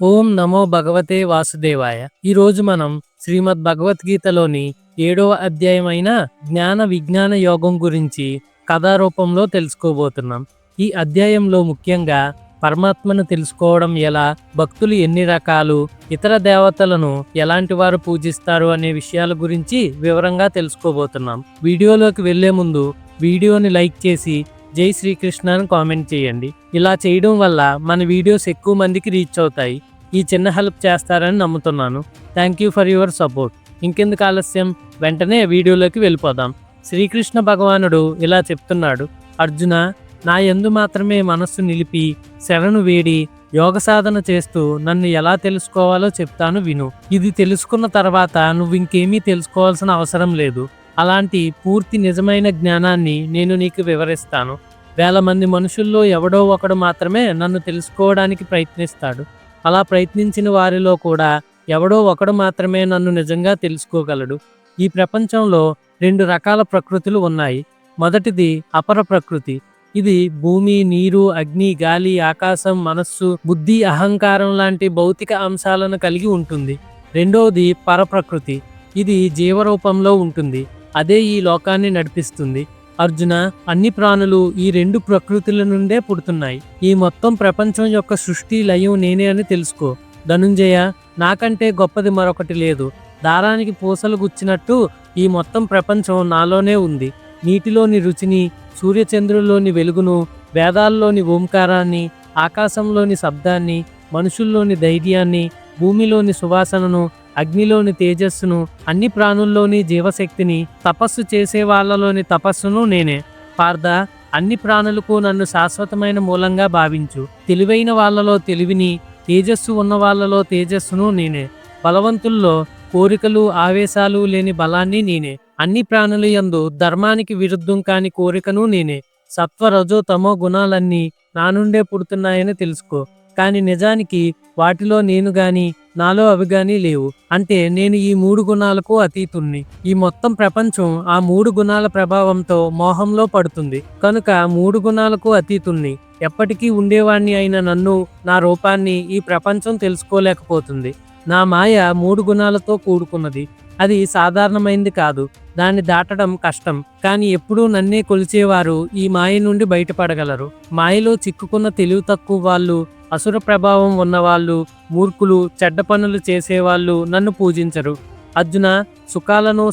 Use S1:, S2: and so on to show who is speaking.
S1: ఓం నమో భగవతే వాసుదేవాయ. ఈరోజు మనం శ్రీమద్ భగవద్గీతలోని ఏడవ అధ్యాయమైన జ్ఞాన విజ్ఞాన యోగం గురించి కథారూపంలో తెలుసుకోబోతున్నాం. ఈ అధ్యాయంలో ముఖ్యంగా పరమాత్మను తెలుసుకోవడం ఎలా భక్తులు ఎన్ని రకాలు ఇతర దేవతలను ఎలాంటి వారు పూజిస్తారు అనే విషయాల గురించి వివరంగా తెలుసుకోబోతున్నాం. వీడియోలోకి వెళ్ళే ముందు వీడియోని లైక్ చేసి జై శ్రీకృష్ణ అని కామెంట్ చేయండి. ఇలా చేయడం వల్ల మన వీడియోస్ ఎక్కువ మందికి రీచ్ అవుతాయి. ఈ చిన్న హెల్ప్ చేస్తారని నమ్ముతున్నాను. Thank you for your support ఇంకెందుకు ఆలస్యం? వెంటనే వీడియోలోకి వెళ్ళిపోదాం. శ్రీకృష్ణ భగవానుడు ఇలా చెప్తున్నాడు. అర్జున నా యందు మాత్రమే మనస్సు నిలిపి శరణు వేడి యోగ సాధన చేస్తూ నన్ను ఎలా తెలుసుకోవాలో చెప్తాను విను. ఇది తెలుసుకున్న తర్వాత నువ్వు ఇంకేమీ తెలుసుకోవాల్సిన అవసరం లేదు. అలాంటి పూర్తి నిజమైన జ్ఞానాన్ని నేను నీకు వివరిస్తాను. వేల మంది మనుషుల్లో ఎవడో ఒకడు మాత్రమే నన్ను తెలుసుకోవడానికి ప్రయత్నిస్తాడు. అలా ప్రయత్నించిన వారిలో కూడా ఎవడో ఒకడు మాత్రమే నన్ను నిజంగా తెలుసుకోగలడు. ఈ ప్రపంచంలో రెండు రకాల ప్రకృతులు ఉన్నాయి. మొదటిది అపర ప్రకృతి. ఇది భూమి నీరు అగ్ని గాలి ఆకాశం మనస్సు బుద్ధి అహంకారం లాంటి భౌతిక అంశాలను కలిగి ఉంటుంది. రెండవది పరప్రకృతి. ఇది జీవరూపంలో ఉంటుంది. అదే ఈ లోకాన్ని నడిపిస్తుంది. అర్జున అన్ని ప్రాణులు ఈ రెండు ప్రకృతుల నుండే పుడుతున్నాయి. ఈ మొత్తం ప్రపంచం యొక్క సృష్టి లయం నేనే అని తెలుసుకో. ధనుంజయ నాకంటే గొప్పది మరొకటి లేదు. దారానికి పూసలు గుచ్చినట్టు ఈ మొత్తం ప్రపంచం నాలోనే ఉంది. నీటిలోని రుచిని సూర్యచంద్రుల్లోని వెలుగును వేదాల్లోని ఓంకారాన్ని ఆకాశంలోని శబ్దాన్ని మనుషుల్లోని ధైర్యాన్ని భూమిలోని సువాసనను అగ్నిలోని తేజస్సును అన్ని ప్రాణుల్లోని జీవశక్తిని తపస్సు చేసే వాళ్ళలోని తపస్సును నేనే. పార్థ అన్ని ప్రాణులకు నన్ను శాశ్వతమైన మూలంగా భావించు. తెలివైన వాళ్ళలో తెలివిని తేజస్సు ఉన్న వాళ్ళలో తేజస్సును నేనే. బలవంతుల్లో కోరికలు ఆవేశాలు లేని బలాన్ని నేనే. అన్ని ప్రాణుల యందు ధర్మానికి విరుద్ధం కాని కోరికను నేనే. సత్వ రజో తమో గుణాలన్నీ నా నుండే పుడుతున్నాయని తెలుసుకో. కానీ నిజానికి వాటిలో నేను గాని నాలో అవి గాని లేవు. అంటే నేను ఈ మూడు గుణాలకు అతీతుణ్ణి. ఈ మొత్తం ప్రపంచం ఆ మూడు గుణాల ప్రభావంతో మోహంలో పడుతుంది. కనుక మూడు గుణాలకు అతీతుణ్ణి. ఎప్పటికీ ఉండేవాణ్ణి అయిన నన్ను నా రూపాన్ని ఈ ప్రపంచం తెలుసుకోలేకపోతుంది. నా మాయ మూడు గుణాలతో కూడుకున్నది. అది సాధారణమైంది కాదు. దాన్ని దాటడం కష్టం. కానీ ఎప్పుడూ నన్నే కొలిచేవారు ఈ మాయ నుండి బయటపడగలరు. మాయలో చిక్కుకున్న తెలివి తక్కువ వాళ్ళు అసుర ప్రభావం ఉన్నవాళ్ళు మూర్ఖులు చెడ్డ పనులు చేసేవాళ్ళు నన్ను పూజించరు. అర్జున సుఖాలను